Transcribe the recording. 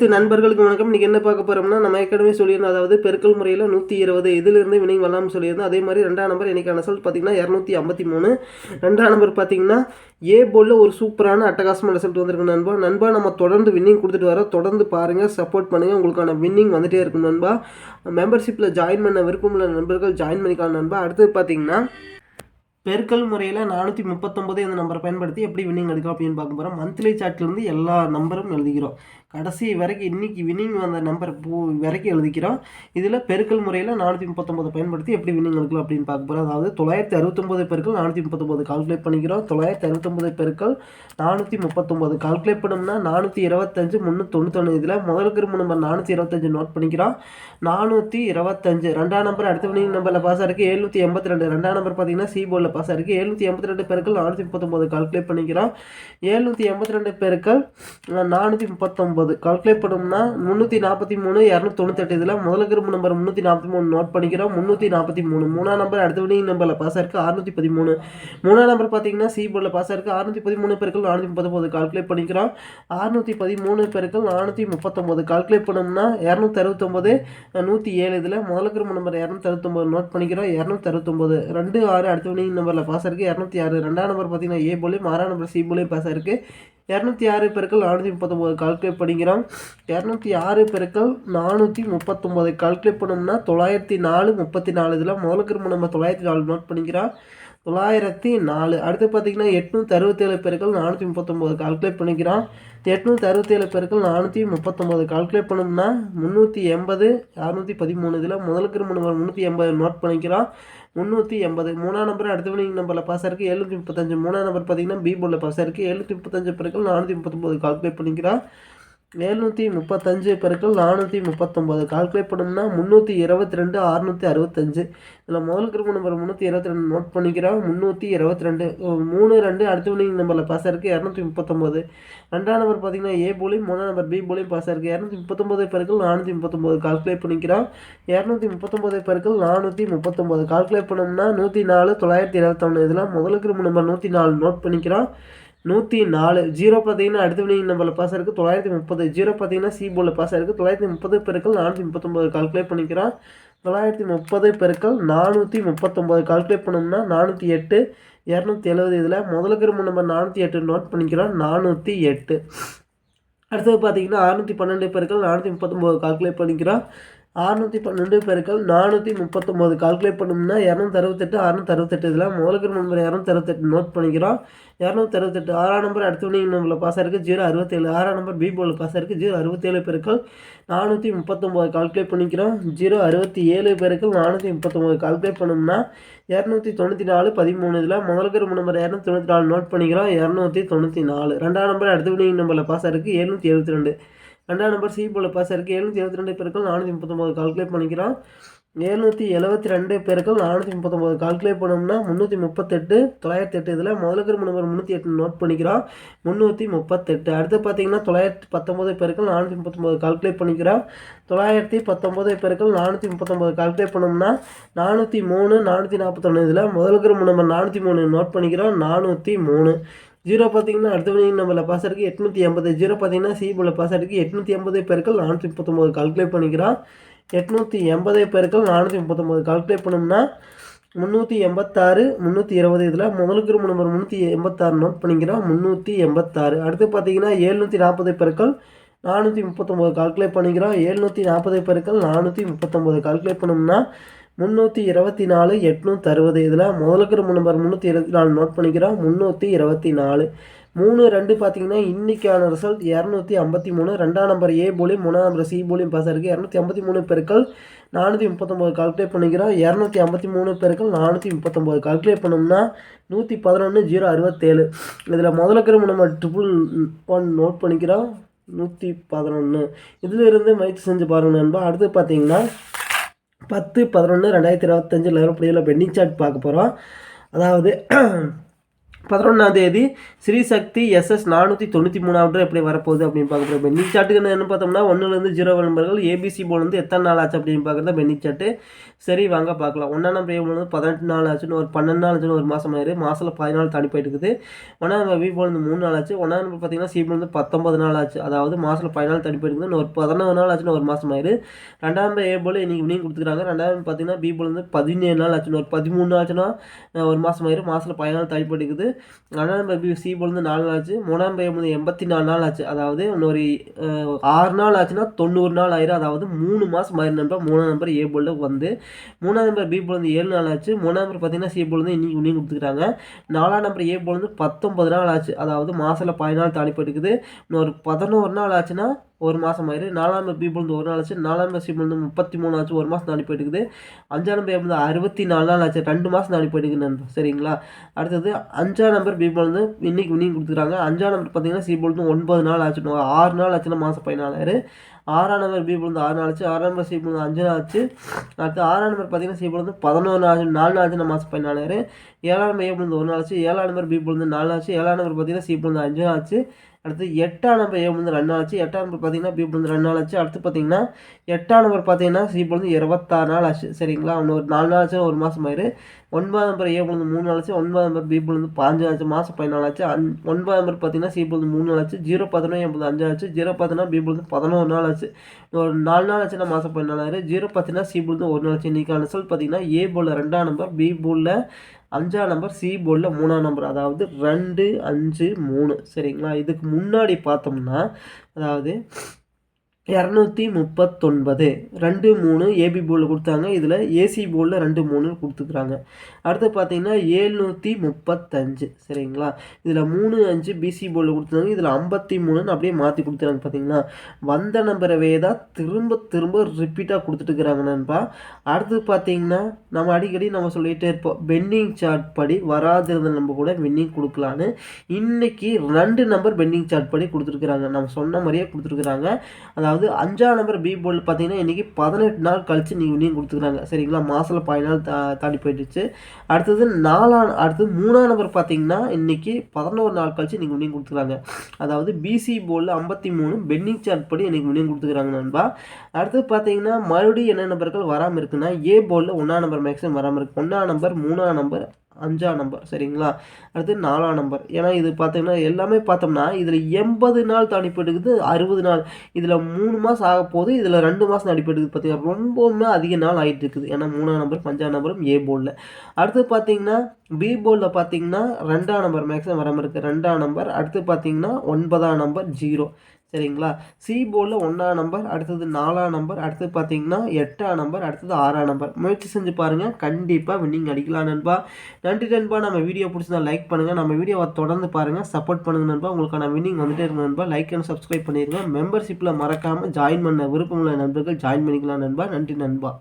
அனைத்து நண்பர்களுக்கும் வணக்கம். இன்றைக்கி என்ன பார்க்க போகிறோம்னா நம்ம ஏற்கனவே சொல்லியிருந்தோம் அதாவது பெருக்கல் முறையில் நூற்றி இருபது இதிலிருந்து வினை வரலாம்னு சொல்லியிருந்தோம். அதே மாதிரி ரெண்டாம் நம்பர் இன்றைக்கான ரிசல்ட் பார்த்தீங்கன்னா இரநூத்தி ஐம்பத்தி மூணு. ரெண்டாம் நம்பர் பார்த்தீங்கன்னா ஏ போலில் ஒரு சூப்பரான அட்டகாசமான ரிசல்ட் வந்திருக்கு நண்பா. நண்பா நம்ம தொடர்ந்து வின்னிங் கொடுத்துட்டு வரோம். தொடர்ந்து பாருங்கள் சப்போர்ட் பண்ணுங்கள் உங்களுக்கான வின்னிங் வந்துட்டே இருக்கும் நண்பா. மெம்பர்ஷிப்பில் ஜாயின் பண்ண விருப்பமுள்ள நண்பர்கள் ஜாயின் பண்ணிக்கலாம் நண்பா. அடுத்தது பார்த்தீங்கன்னா பெருக்கல் முறையில் நானூற்றி முப்பத்தொம்போது இந்த நம்பரை பயன்படுத்தி எப்படி வின்னிங் எடுக்கலாம் அப்படின்னு பார்க்க போகிறோம் மந்த்லி சார்ட்லேருந்து எல்லா நம்பரும் எழுதிக்கிறோம் கடைசி வரைக்கும் இன்றைக்கி வின்னிங் வந்த நம்பர் பூ வரைக்கும் எழுதிக்கிறோம். இதில் பெருக்கல் முறையில் நானூற்றி முப்பத்தொம்போது பயன்படுத்தி எப்படி வின்னிங் எடுக்கலாம் அப்படின்னு பார்க்க போகிறோம் அதாவது தொள்ளாயிரத்தி அறுபத்தொம்போது பெருக்கள் நானூற்றி முப்பத்தொம்போது கால்குலேட் பண்ணிக்கிறோம். தொள்ளாயிரத்தி அறுபத்தொம்போது பெருக்கள் நானூற்றி முப்பத்தொம்போது கால்குலேட் பண்ணோம்னா நானூற்றி இருபத்தஞ்சு முந்நூற்றி தொண்ணூத்தொன்று இதில் முதல் கிரும்பு நம்பர் நானூற்றி இருபத்தஞ்சு நோட் பண்ணிக்கிறோம். நானூற்றி இருபத்தஞ்சு ரெண்டாம் நம்பர் அடுத்த வினிங் நம்பரில் பாஸ் இருக்குது எழுநூற்றி எண்பத்தி ரெண்டு ரெண்டாம் நம்பர் பார்த்தீங்கன்னா சி போர்டில் பாஸ் ஆயிருக்கு எழுநூற்றி எண்பத்தி ரெண்டு பெருக்கள் நானூற்றி முப்பத்தொம்போது கால்குலேட் பண்ணிக்கிறோம். எழுநூற்றி எண்பத்தி ரெண்டு பெருக்கள் நானூற்றி முப்பத்தொம்போது கால்குலேட் பண்ணோம்னா முந்நூற்றி நாற்பத்தி மூணு இரநூத்தி தொண்ணூத்தெட்டு இதில் முதல் கிரும நம்பர் முந்நூற்றி நாற்பத்தி மூணு நோட் பண்ணிக்கிறோம். முந்நூற்றி நாற்பத்தி மூணு மூணாம் நம்பர் அடுத்த வினிங் நம்பரில் பாஸ் ஆயிருக்கு. அறுநூற்றி பதிமூணு மூணாம் நம்பர் பார்த்தீங்கன்னா சி போர்டில் பாஸ் ஆயிருக்கு. அறுநூற்றி பதிமூணு பேருக்கு நானூற்றி முப்பத்தொம்போது கால்குலேட் பண்ணிக்கிறோம். அறுநூற்றி பதிமூணு பெருக்கள் நானூற்றி முப்பத்தொம்போது கால்குலேட் பண்ணோம்னா இரநூத்தி அறுபத்தொம்போது நூற்றி ஏழு இதில் முதல் கிரும நம்பர் இரநூத்தி அறுபத்தொம்போது நோட் பண்ணிக்கிறோம். இரநூத்தி அறுபத்தொம்போது ரெண்டு ஆறு அடுத்த வினிங் நம்பரில் பாஸ் ஆயிருக்கு. இரநூத்தி ஆறு. ரெண்டாம் நம்பர் பார்த்தீங்கன்னா ஏ போலையும் ஆறாம் நம்பர் சி போலையும் பாஸ் ஆயிருக்கு. இரநூத்தி ஆறு பெருக்கள் நானூற்றி முப்பத்தொம்போது கால்குலேட் பண்ணிக்கிறோம். இரநூத்தி ஆறு பெருக்கள் நானூற்றி முப்பத்தொம்போது கால்குலேட் பண்ணோம்னா தொள்ளாயிரத்தி நாலு முப்பத்தி நாலு. இதில் முதல் நம்ம தொள்ளாயிரத்தி நாலு நோட் பண்ணிக்கிறோம். தொள்ளாயிரத்தி நாலு. அடுத்து பார்த்தீங்கன்னா எட்நூற்றி அறுபத்தேழு பேருக்கள் நானூற்றி முப்பத்தொம்போது கால்குலேட் பண்ணிக்கிறான் எட்நூற்றி அறுபத்தேழு பேருக்கள் நானூற்றி முப்பத்தொம்போது கால்குலேட் பண்ணோம்னா முந்நூற்றி எண்பது அறுநூற்றி பதிமூணு. இதில் முதல் கிரும நம்பர் முந்நூற்றி எண்பது நோட் பண்ணிக்கிறான் முந்நூற்றி எண்பது. மூணாம் நம்பர் அடுத்த வினிங் நம்பரில் பாஸ் இருக்குது எழுநூற்றி முப்பத்தஞ்சு. மூணாம் நம்பர் பார்த்தீங்கன்னா பி போர்டில் பாஸ் இருக்குது எழுநூற்றி முப்பத்தஞ்சு பேருக்கு நானூற்றி முப்பத்தொம்போது கால்குலேட் பண்ணிக்கிறான் எழுநூற்றி முப்பத்தஞ்சு பெருக்கள் நானூற்றி முப்பத்தொம்போது. கால்குலேட் பண்ணோம்னா முந்நூற்றி இருபத்தி ரெண்டு அறுநூற்றி அறுபத்தஞ்சு. இதில் முதல் கிரும நம்பர் முந்நூற்றி இருபத்தி ரெண்டு நோட் பண்ணிக்கிறோம். முந்நூற்றி இருபத்தி ரெண்டு மூணு ரெண்டு அடுத்த வினிங் நம்பரில் பாஸ் இருக்குது இரநூத்தி முப்பத்தொம்போது. ரெண்டாம் நம்பர் பார்த்தீங்கன்னா ஏ போலியும் மூணாம் நம்பர் பி போலியும் பாஸ் இருக்குது இரநூத்தி முப்பத்தொம்போது பெருக்கள் நானூற்றி முப்பத்தொம்போது. கால்குலேட் பண்ணிக்கிறோம். இரநூத்தி முப்பத்தொம்போது பெருக்கள் நானூற்றி முப்பத்தொம்போது. கால்குலேட் பண்ணோம்னா நூற்றி நாலு தொள்ளாயிரத்தி இருபத்தொன்று இதில் முதல் கிரும நம்பர் நூற்றி நாலு நோட் பண்ணிக்கிறோம். நூற்றி நாலு ஜீரோ பார்த்தீங்கன்னா அடுத்த வினிங் நம்பரில் பாஸ் இருக்குது தொள்ளாயிரத்தி முப்பது ஜீரோ பார்த்தீங்கன்னா சி போர்டில் பாஸ் இருக்குது தொள்ளாயிரத்தி முப்பது பெருக்கள் நானூற்றி முப்பத்தொம்போது கால்குலேட் பண்ணிக்கிறோம். தொள்ளாயிரத்தி முப்பது பெருக்கள் நானூற்றி முப்பத்தொம்போது கால்குலேட் பண்ணோம்னா நானூற்றி எட்டு இரநூத்தி எழுபது இதில் முதல் கிரும நம்பர் நானூற்றி எட்டு நோட் பண்ணிக்கிறோம். நானூற்றி எட்டு. அடுத்தது பார்த்தீங்கன்னா அறுநூற்றி பன்னெண்டு பெருக்கள் நானூற்றி முப்பத்தொம்போது கால்குலேட் பண்ணிக்கிறோம். அறுநூற்றி பன்னெண்டு பெருக்கள் நானூற்றி முப்பத்தொம்போது கால்குலேட் பண்ணோம்னா இரநூத்தி அறுபத்தெட்டு அறுநூத்தி அறுபத்தெட்டு இதில் முதல் நம்பர் இரநூத்தி அறுபத்தெட்டு நோட் பண்ணிக்கிறோம். இரநூத்தி அறுபத்தெட்டு ஆறாம் நம்பர் அடுத்த வினிங் நம்பரில் பாஸ் இருக்குது ஜீரோ அறுபத்தேழு. ஆறாம் நம்பர் பி போல் பாஸ் இருக்குது ஜீரோ அறுபத்தேழு பெருக்கள் நானூற்றி முப்பத்தொம்போது கால்குலேட் பண்ணிக்கிறோம். ஜீரோ அறுபத்தி ஏழு பெருக்கள் நானூற்றி முப்பத்தொம்போது கால்குலேட் பண்ணோம்னா இரநூத்தி தொண்ணூற்றி நாலு பதிமூணு இதில் முதலுக்கு நம்பர் இரநூத்தி தொண்ணூற்றி நாலு நோட் பண்ணிக்கிறோம். இரநூத்தி தொண்ணூற்றி நாலு. ரெண்டாம் நம்பர் அடுத்த வினிங் நம்பரில் பாஸ் இருக்குது எழுநூற்றி எழுபத்தி ரெண்டு. ரெண்டாவது நம்பர் சி போல பாஸ் இருக்குது எழுநூற்றி எழுபத்தி ரெண்டு பெருக்கள் நானூற்றி முப்பத்தொம்போது கால்குலேட் பண்ணிக்கிறோம். எழுநூற்றி எழுபத்தி ரெண்டு பேருக்கு நானூற்றி முப்பத்தொம்போது கால்குலேட் பண்ணோம்னா முந்நூற்றி முப்பத்தெட்டு தொள்ளாயிரத்தி எட்டு இதில் முதல் கிரும நம்பர் முந்நூற்றி எட்டு நோட் பண்ணிக்கிறோம். முந்நூற்றி முப்பத்தெட்டு. அடுத்து பார்த்தீங்கன்னா தொள்ளாயிரத்தி பத்தொம்போது பேருக்கு நானூற்றி முப்பத்தொம்போது கால்குலேட் பண்ணிக்கிறோம். தொள்ளாயிரத்தி பத்தொம்போது பேருக்கு நானூற்றி முப்பத்தொம்போது கால்குலேட் பண்ணோம்னா நானூற்றி மூணு நானூற்றி நாற்பத்தொன்று இதில் முதல் கிரும நம்பர் நானூற்றி மூணு நோட் பண்ணிக்கிறோம். நானூற்றி மூணு. ஜீரோ பார்த்தீங்கன்னா அடுத்த வினிங் நம்பரில் பாஸ் இருக்குது எட்நூற்றி எண்பது ஜீரோ பார்த்தீங்கன்னா சி போல பாஸ் இருக்குது எட்நூற்றி எண்பது பெருக்கள் நானூற்றி முப்பத்தொம்போது கால்குலேட் பண்ணிக்கிறோம் எட்நூற்றி எண்பது பெருக்கள் நானூற்றி முப்பத்தொம்போது கால்குலேட் பண்ணோம்னா முந்நூற்றி எண்பத்தாறு முந்நூற்றி இருபது இதில் முதல் கிரும நம்பர் முந்நூற்றி எண்பத்தாறு நோட் பண்ணிக்கிறோம் முந்நூற்றி எண்பத்தாறு. அடுத்து பார்த்தீங்கன்னா எழுநூற்றி நாற்பது பெருக்கள் நானூற்றி முப்பத்தொம்போது கால்குலேட் பண்ணிக்கிறோம் எழுநூற்றி நாற்பது பெருக்கள் நானூற்றி முப்பத்தொம்போது கால்குலேட் பண்ணோம்னா முந்நூற்றி இருபத்தி நாலு எட்நூற்றி அறுபது. இதில் முதல் நம்பர் முந்நூற்றி இருபத்தி நாலு நோட் பண்ணிக்கிறோம். முந்நூற்றி இருபத்தி நாலு. மூணு ரெண்டு பார்த்தீங்கன்னா இன்றைக்கான ரிசல்ட் இரநூத்தி ஐம்பத்தி மூணு. ரெண்டாம் நம்பர் ஏ போலியும் மூணாம் நம்பர் சி போலியும் பாஸ் இருக்குது இரநூத்தி ஐம்பத்தி மூணு பெருக்கள் நானூற்றி முப்பத்தொம்போது கால்குலேட் பண்ணிக்கிறோம். இரநூத்தி ஐம்பத்தி மூணு பெருக்கள் நானூற்றி முப்பத்தொம்போது. கால்குலேட் பண்ணோம்னா நூற்றி பதினொன்று ஜீரோ அறுபத்தேழு. இதில் முதல்ல கிரும நம்ம ட்ரிபிள் ஒன் நோட் பண்ணிக்கிறோம். நூற்றி பதினொன்று இதிலிருந்து மயிற்சி முயற்சி செஞ்சு பாருங்கள் நண்பா. அடுத்து பார்த்தீங்கன்னா பத்து பதினொன்று ரெண்டாயிரத்தி இருபத்தஞ்சில் வரக்கூடியதில் பெண்டிங் சார்ட் பார்க்க போகிறோம். அதாவது பதினொன்றாம் தேதி ஸ்ரீசக்தி எஸ்எஸ் நானூற்றி தொண்ணூற்றி மூணாவது எப்படி வரப்போகுது அப்படின்னு பார்க்க போகிறோம் பென்னி சாட்டுக்கு என்ன பார்த்தோம்னா ஒன்றுலேருந்து ஜீரோ நம்பர்கள் ஏபிசி போல் வந்து எத்தனை நாள் ஆச்சு அப்படின்னு பார்க்குறது பென்னி சாட்டு சரி வாங்க பார்க்கலாம். ஒன்றாம் நம்பர் ஏ வந்து பதினெட்டு நாள் ஆச்சுன்னு ஒரு பன்னெண்டு நாள் ஆச்சுன்னு ஒரு மாதம் ஆயிரு. மாதத்தில் பதினாலு தாண்டி போயிட்டு இருக்குது. ஒன்றாம் நம்பர் பி போல் வந்து மூணு நாள் ஆச்சு. ஒன்றாம் நம்பர் பார்த்தீங்கன்னா சி போல் வந்து பத்தொம்பது நாள் ஆச்சு. அதாவது மாதத்தில் பதினாலு தாண்டி போயிட்டு இருக்குது. ஒரு பதினொரு நாள் ஆச்சுன்னு ஒரு மாதம் ஆயிரு. ரெண்டாம் நம்பர் ஏ போல் இன்றைக்கி இவனிங் கொடுத்துருக்காங்க. ரெண்டாம் நம்பர் பார்த்தீங்கன்னா பி போல் வந்து பதினேழு நாள் ஆச்சுன்னு ஒரு பதிமூணு நாள் ஆச்சுன்னா ஒரு மாதம் ஆயிரு. மாதத்தில் பதினாலு தாண்டி போயிட்டு இருக்குது. ஆனால் நம்ம பி சி போல் நாலு நாள் ஆச்சு. மூணாம் பையன் வந்து எண்பத்தி நாலு நாள் ஆச்சு. அதாவது இன்னொரு ஆறு நாள் ஆச்சுன்னா தொண்ணூறு நாள் ஆயிரும். அதாவது மூணு மாதம் மாதிரி நம்பர் மூணாம் நம்பர் ஏ போல்டு வந்து மூணாம் நம்பர் பி போல் வந்து ஏழு நாள் ஆச்சு. மூணாம் நம்பர் பார்த்தீங்கன்னா சி போல் வந்து இன்னைக்கு இன்னும் கொடுத்துருக்காங்க நாலாம் நம்பர் ஏ போல் பத்தொன்பது நாள் ஆச்சு. அதாவது மாதத்தில் பதினாலு தாண்டி போயிட்டுக்குது இன்னொரு பதினோரு நாள் ஆச்சுன்னா ஒரு மாதம் ஆயிரு நாலாம் நம்பர் வந்து ஒரு நாள் ஆச்சு நாலாம் நம்பர் வந்து முப்பத்தி மூணு ஆச்சு ஒரு மாதம் தாண்டி போயிட்டுக்குது அஞ்சாம் நம்பர் வந்து அறுபத்தி நாலு நாள் ஆச்சு ரெண்டு மாதம் தாண்டி போயிட்டுக்கு நண்பர் சரிங்களா அடுத்தது அஞ்சாம் நம்பர் பி வந்து இன்னைக்கு இன்னைக்கு கொடுத்துருக்காங்க அஞ்சாம் நம்பர் பார்த்தீங்கன்னா சி வந்து ஒன்பது நாள் ஆச்சு ஆறு நாள் ஆச்சுன்னா மாதம் பதினாலாயிரு ஆறாம் நம்பர் பி வந்து ஆறு நாள் ஆச்சு ஆறாம் நம்பர் சி வந்து அஞ்சு நாள் ஆச்சு அடுத்து ஆறாம் நம்பர் பார்த்தீங்கன்னா சி வந்து பதினோரு நாள் நாலு நாள் ஆச்சுன்னா மாதம் பதினாலாயிரம் ஏழாம் நம்பர் ஏ வந்து ஒரு நாள் ஆச்சு ஏழாம் நம்பர் பி வந்து நாலு ஆச்சு ஏழாம் நம்பர் பார்த்தீங்கன்னா சி போல் வந்து அஞ்சு நாள் ஆச்சு அடுத்து எட்டாம் நம்பர் ஏ வந்து ரெண்டு நாள் ஆச்சு. எட்டாம் நம்பர் பார்த்தீங்கன்னா பி வந்து ரெண்டு நாள் ஆச்சு. அடுத்து பார்த்தீங்கன்னா எட்டாம் நம்பர் பார்த்தீங்கன்னா சி வந்து இருபத்தாறு நாள் ஆச்சு. சரிங்களா? இன்னும் ஒரு நாலு நாள் ஆச்சு ஒரு மாதம் ஆயிரு. ஒன்பதாம் நம்பர் ஏ வந்து மூணு நாள் ஆச்சு ஒன்பதாம் நம்பர் பி வந்து பாஞ்சு ஆச்சு மாதம் பதினாலு ஆச்சு அஞ் ஒன்பதாம் நம்பர் பார்த்தீங்கன்னா சி வந்து மூணு நாள் ஆச்சு ஜீரோ பதினொன்று எண்பது அஞ்சு ஆச்சு ஜீரோ பார்த்தீங்கன்னா பி வந்து பதினோரு நாள் ஆச்சு. ஒரு நாலு நாள் ஆச்சுன்னா மாதம் பதினாலாயிரம் ஜீரோ பார்த்தீங்கன்னா சி வந்து ஒரு நாள் ஆச்சு. இன்றைக்கான ரிசல்ட் பார்த்தீங்கன்னா ஏ போலில் ரெண்டாம் நம்பர் பி போலில் அஞ்சாம் நம்பர் சி போர்டில் மூணாம் நம்பர் அதாவது ரெண்டு அஞ்சு மூணு. சரிங்களா? இதுக்கு முன்னாடி பார்த்தோம்னா அதாவது இரநூத்தி முப்பத்தொன்பது. ரெண்டு மூணு ஏபி போர்டில் கொடுத்தாங்க. இதில் ஏசி போர்டில் ரெண்டு மூணு கொடுத்துக்கிறாங்க. அடுத்து பார்த்தீங்கன்னா ஏழ்நூற்றி முப்பத்தஞ்சு. சரிங்களா? இதில் மூணு அஞ்சு பிசி போர்டில் கொடுத்தாங்க இதில் ஐம்பத்தி மூணுன்னு அப்படியே மாற்றி கொடுத்துறாங்க பார்த்தீங்களா? வந்த நம்பரவே தான் திரும்ப திரும்ப ரிப்பீட்டாக கொடுத்துட்டு இருக்கிறாங்க நண்பா. அடுத்து பார்த்தீங்கன்னா நம்ம அடிக்கடி நம்ம சொல்லிகிட்டே இருப்போம். பெண்டிங் சார்ட் படி வராதிருந்த நம்ம கூட வின்னிங் கொடுக்கலான்னு. இன்றைக்கி ரெண்டு நம்பர் பெண்டிங் சார்ட் படி கொடுத்துருக்குறாங்க. நம்ம சொன்ன மாதிரியே கொடுத்துருக்குறாங்க. அதாவது அஞ்சாம் நம்பர் பி போர்டில் பார்த்தீங்கன்னா இன்றைக்கி பதினெட்டு நாள் கழித்து நீங்கள் வின்னிங் கொடுத்துருக்காங்க. சரிங்களா? மாதத்தில் பதினாலு தா தாண்டி போயிடுச்சு. அடுத்தது நாலாம் அடுத்தது மூணாம் நம்பர் பார்த்தீங்கன்னா இன்றைக்கி பதினோரு நாள் கழித்து நீங்கள் வின்னிங் கொடுத்துருக்காங்க. அதாவது பிசி போர்டில் ஐம்பத்தி மூணு பெண்டிங் சார்ட் படி இன்றைக்கி வின்னிங் கொடுத்துருக்காங்க நண்பா. அடுத்து பார்த்தீங்கன்னா மறுபடியும் என்ன நம்பர்கள் வராமல் இருக்குன்னா ஏ போர்டில் ஒன்றாம் நம்பர் மேக்ஸிமம் வராமல் இருக்குது ஒன்றாம் நம்பர் மூணாம் நம்பர் அஞ்சாம் நம்பர் சரிங்களா? அடுத்து நாலாம் நம்பர் ஏன்னா இது பார்த்தீங்கன்னா எல்லாமே பார்த்தோம்னா இதில் எண்பது நாள் தனிப்பட்டுக்குது அறுபது நாள். இதில் மூணு மாதம் ஆக போகுது இதில் ரெண்டு மாதம் தனிப்பட்டுக்குது பார்த்தீங்கன்னா ரொம்பவுமே அதிக நாள் ஆகிட்டு இருக்குது ஏன்னா மூணாம் நம்பர் அஞ்சாம் நம்பரும் ஏ போர்டில் அடுத்து பார்த்தீங்கன்னா பி போர்டில் பார்த்தீங்கன்னா ரெண்டாம் நம்பர் மேக்ஸிமம் வராமல் இருக்குது ரெண்டாம் நம்பர் அடுத்து பார்த்தீங்கன்னா ஒன்பதாம் நம்பர் ஜீரோ சரிங்களா? சி போர்டில் ஒன்றாம் நம்பர் அடுத்தது நாலாம் நம்பர் அடுத்தது பார்த்தீங்கன்னா எட்டாம் நம்பர் அடுத்தது ஆறாம் நம்பர் முயற்சி செஞ்சு பாருங்கள் கண்டிப்பாக வின்னிங் அடிக்கலாம் நண்பா. நன்றி நண்பா. நம்ம வீடியோ பிடிச்சிருந்தா லைக் பண்ணுங்கள் நம்ம வீடியோவை தொடர்ந்து பாருங்கள் சப்போர்ட் பண்ணுங்க நண்பா. உங்களுக்கான வின்னிங் வந்துட்டே இருக்கு நண்பா. லைக் அண்ட் சப்ஸ்கிரைப் பண்ணிடுங்க மெம்பர்ஷிப்பில் மறக்காமல் ஜாயின் பண்ண விருப்பமுள்ள நண்பர்கள் ஜாயின் பண்ணிக்கலாம் நண்பா. நன்றி நண்பா.